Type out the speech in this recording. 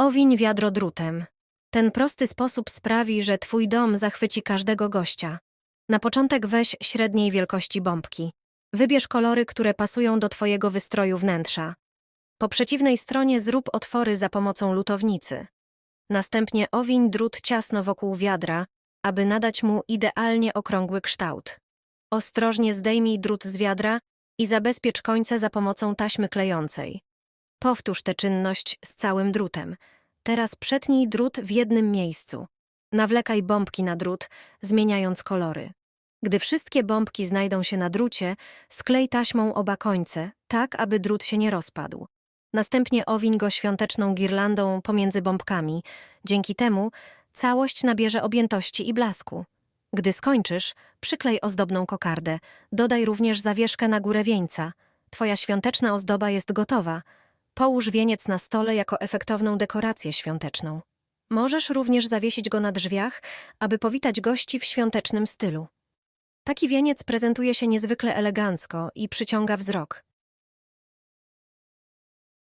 Owiń wiadro drutem. Ten prosty sposób sprawi, że twój dom zachwyci każdego gościa. Na początek weź średniej wielkości bombki. Wybierz kolory, które pasują do twojego wystroju wnętrza. Po przeciwnej stronie zrób otwory za pomocą lutownicy. Następnie owiń drut ciasno wokół wiadra, aby nadać mu idealnie okrągły kształt. Ostrożnie zdejmij drut z wiadra i zabezpiecz końce za pomocą taśmy klejącej. Powtórz tę czynność z całym drutem. Teraz przetnij drut w jednym miejscu. Nawlekaj bombki na drut, zmieniając kolory. Gdy wszystkie bombki znajdą się na drucie, sklej taśmą oba końce, tak aby drut się nie rozpadł. Następnie owiń go świąteczną girlandą pomiędzy bombkami. Dzięki temu całość nabierze objętości i blasku. Gdy skończysz, przyklej ozdobną kokardę. Dodaj również zawieszkę na górę wieńca. Twoja świąteczna ozdoba jest gotowa. Połóż wieniec na stole jako efektowną dekorację świąteczną. Możesz również zawiesić go na drzwiach, aby powitać gości w świątecznym stylu. Taki wieniec prezentuje się niezwykle elegancko i przyciąga wzrok.